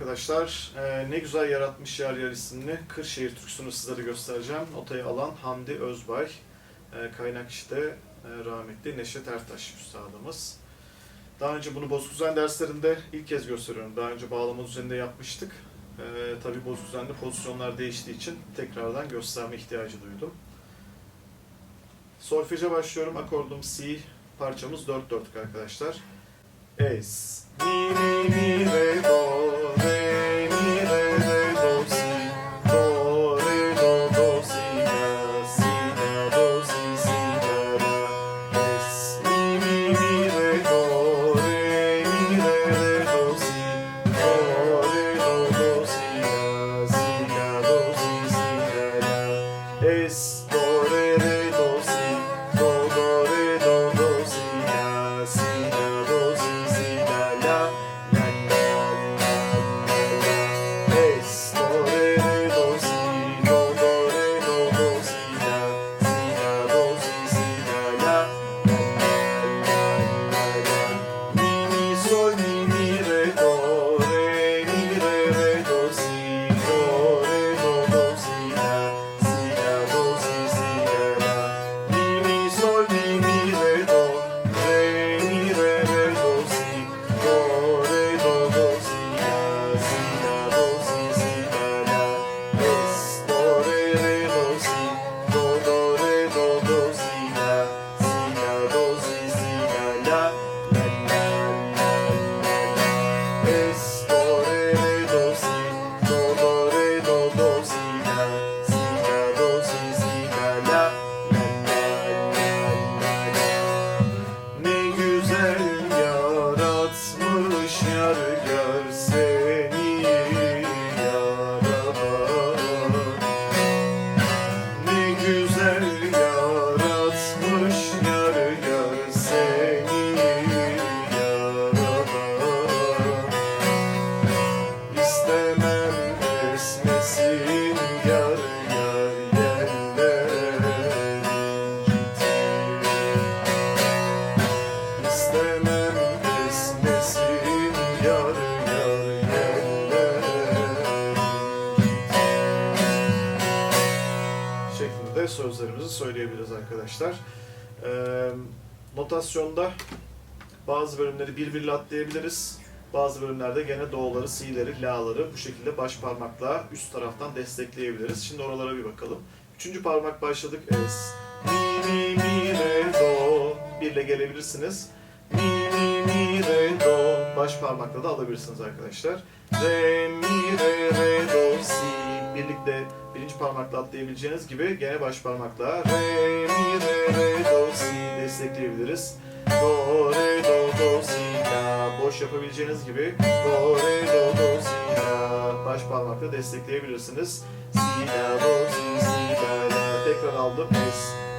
arkadaşlar. Ee, ne güzel yaratmış yer yer isimli Kırşehir türküsünü sizlere göstereceğim. Notayı alan Hamdi Özbay. Ee, kaynak işte e, rahmetli Neşet Ertaş üstadımız. Daha önce bunu Bozkuzen derslerinde ilk kez gösteriyorum. Daha önce bağlama düzeninde yapmıştık. Ee, tabii Bozkuzen'de pozisyonlar değiştiği için tekrardan gösterme ihtiyacı duydum. Solfeje başlıyorum. Akordum C. Parçamız 4-4 arkadaşlar. Es, mi, mi, mi, re, do, yaratmış şeklinde sözlerimizi söyleyebiliriz arkadaşlar. Ee, notasyonda bazı bölümleri birbiriyle atlayabiliriz. Bazı bölümlerde gene do'ları, si'leri, la'ları bu şekilde baş parmakla üst taraftan destekleyebiliriz. Şimdi oralara bir bakalım. Üçüncü parmak başladık. Es, mi, mi, mi, re, do. Birle gelebilirsiniz. Mi, mi, mi, re, do. Baş parmakla da alabilirsiniz arkadaşlar. Re, mi, re, re, do, si. Birlikte birinci parmakla atlayabileceğiniz gibi gene baş parmakla re, mi, re, re, do, si destekleyebiliriz. Do, re, do, do, si, la. Boş yapabileceğiniz gibi do, re, do, do, si, la. Baş parmakla destekleyebilirsiniz. Si, la, do, si, si, la, la. Tekrar aldım. Es,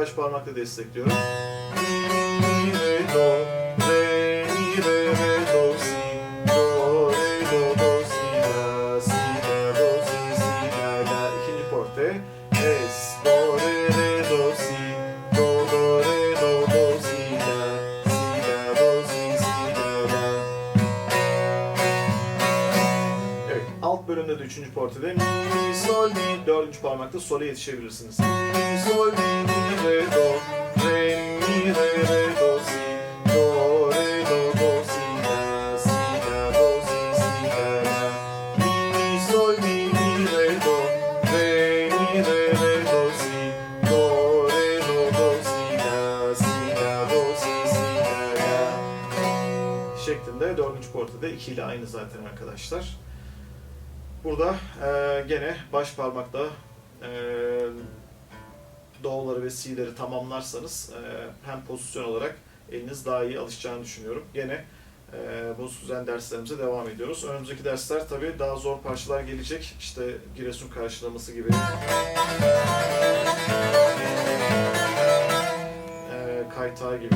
baş parmakla destekliyorum. Üçüncü portede mi, sol, mi, dördüncü parmakta sole yetişebilirsiniz. Mi, sol, mi, mi, re, do, re, mi, re, re, do, si, do, re, do, do, si, la, si, la, do, si, si, la, la. Mi, sol, mi, mi, re, do, re, mi, re, re, do, si, do, re, do, do, si, la, si, la, do, si, si, la, la. Şeklinde dördüncü portede iki ile aynı zaten arkadaşlar. Burada e, gene baş parmakla e, do'ları ve si'leri tamamlarsanız e, hem pozisyon olarak eliniz daha iyi alışacağını düşünüyorum. Gene e, bu düzen derslerimize devam ediyoruz. Önümüzdeki dersler tabii daha zor parçalar gelecek. İşte Giresun karşılaması gibi. E, kaytağı gibi.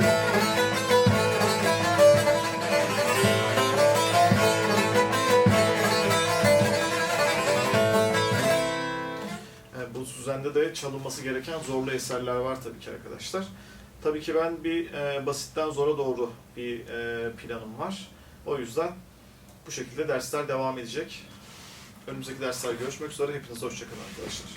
Anadolu Süzen'de de çalınması gereken zorlu eserler var tabii ki arkadaşlar. Tabii ki ben bir e, basitten zora doğru bir e, planım var. O yüzden bu şekilde dersler devam edecek. Önümüzdeki dersler görüşmek üzere. Hepinize hoşçakalın arkadaşlar.